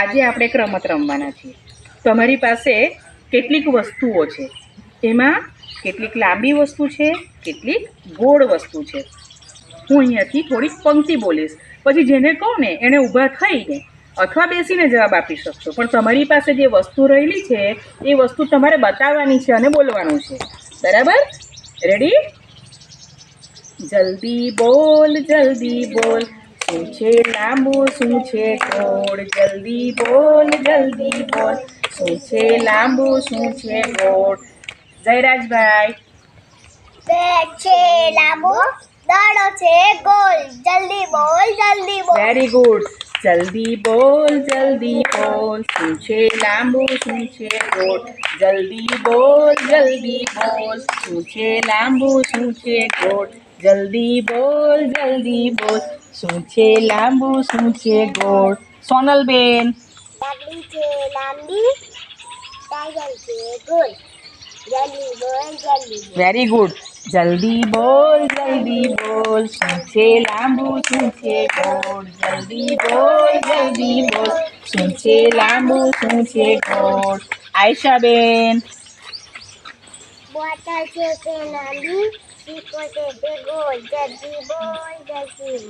આજે આપણે એક રમત રમવાના છીએ. તમારી પાસે કેટલીક વસ્તુઓ છે. એમાં કેટલીક લાંબી વસ્તુ છે, કેટલીક ગોળ વસ્તુ છે. હું અહીંયાથી થોડીક પંક્તિ બોલીશ. પછી જેને કહું ને એણે ઊભા થઈને અથવા બેસીને જવાબ આપી શકશો. પણ તમારી પાસે જે વસ્તુ રહેલી છે, એ વસ્તુ તમારે બતાવવાની છે અને બોલવાનું છે. બરાબર? રેડી જલ્દી બોલ જલ્દી બોલ. શું છે લાંબુ શું છે ગોળ જલ્દી બોલ જલ્દી બોલ શું છે લાંબુ શું છે ગોળ જયરાજભાઈ બેગ છે લાંબો દાડો છે ગોલ જલ્દી બોલ જલ્દી બોલ વેરી ગુડ જલ્દી બોલ જલ્દી બોલ શું છે લાંબુ શું છે ગોળ જલ્દી બોલ જલ્દી બોલ શું છે લાંબુ શું છે ગોળ જલ્દી બોલ જલ્દી બોલ શું છે લાંબુ શું છે ગોળ સોનલબેન લાકડી છે લાંબી ટાઈગર છે ગોલ જલ્દી બોલ જલ્દી બોલ વેરી ગુડ જલ્દી બોલ જલ્દી બોલ શું છે લાંબુ શું છે ગોળ જલ્દી બોલ જલ્દી બોલ શું છે લાંબુ શું છે ગોળ આયશાબેન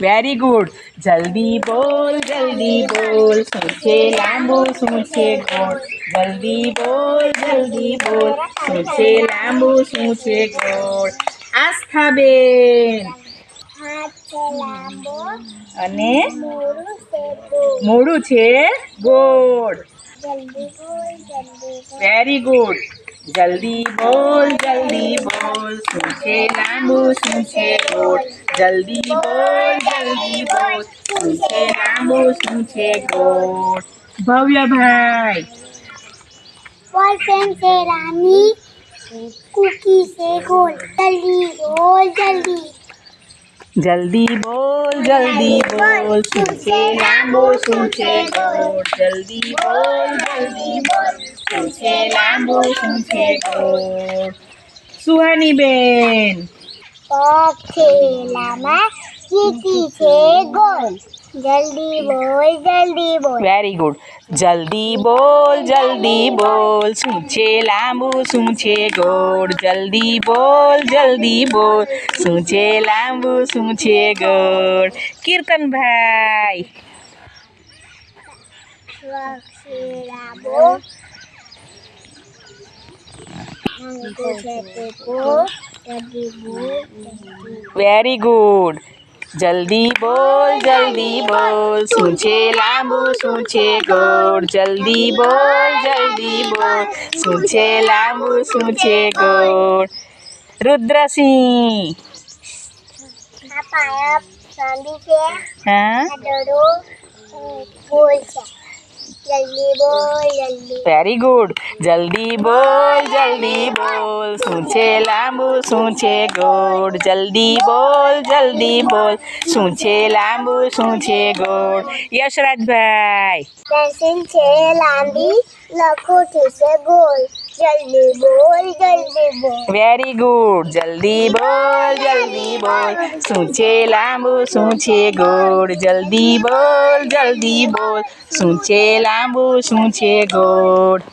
વેરી ગુડ જલ્દી બોલ જલ્દી બોલ. શું છે લાંબુ શું છે ગોળ. જલ્દી બોલ જલ્દી બોલ. શું છે લાંબુ શું છે ગોળ. આસ્થાબેન બેન. અને મોડું છે ગોળ. वेरी गुड जल्दी बोल। जल्दी बोल सुनछे लांबू सुनछे गोट। जल्दी बोल जल्दी बोल सुनछे लांबू सुनछे गोट। भव्य भाई। बोल पेन से रानी। कुकी से गोल जल्दी बोल जल्दी। રાની કુકી છે ગોલ જલ્દી બોલ જલ્દી જલ્દી બોલ જલ્દી બોલ શું છે લાંબુ શું છે ગોળ જલ્દી બોલ જલ્દી બોલ શું છે લાંબુ શું છે ગોળ સુહાની બેન પગ છે લાંબા ચીકી છે ગોલ જલ્દી બોલ જલ્દી બોલ વેરી ગુડ જલ્દી બોલ જલ્દી બોલ શું છે લાંબુ શું છે ગોળ જલ્દી બોલ જલ્દી બોલ શું છે લાંબુ શું છે ગોળ કીર્તનભાઈ પગ છે લાંબો આંગળો છે તે ગોલ જલ્દી બોલ જલ્દી વેરી ગુડ જલ્દી બોલ જલ્દી બોલ શું છે લાંબુ શું છે ગોળ જલ્દી બોલ જલ્દી બોલ શું છે લાંબુ શું છે ગોળ રુદ્રસિંહ આ પાયા સાંભી છે હા આ દડો ગોલ છે જલ્દી બોલ જલ્દી વેરી ગુડ જલ્દી બોલ જલ્દી બોલ શું છે લાંબુ શું છે ગોળ જલ્દી બોલ જલ્દી બોલ શું છે લાંબુ શું છે ગોળ યશરાજભાઈ પેન્સિલ છે લાંબી લખોટી છે ગોલ જલ્દી બોલ જલ્દી બોલ વેરી ગુડ જલ્દી બોલ જલ્દી બોલ શું છે લાંબુ શું છે ગોળ જલ્દી બોલ જલ્દી બોલ શું છે લાંબુ શું છે ગોળ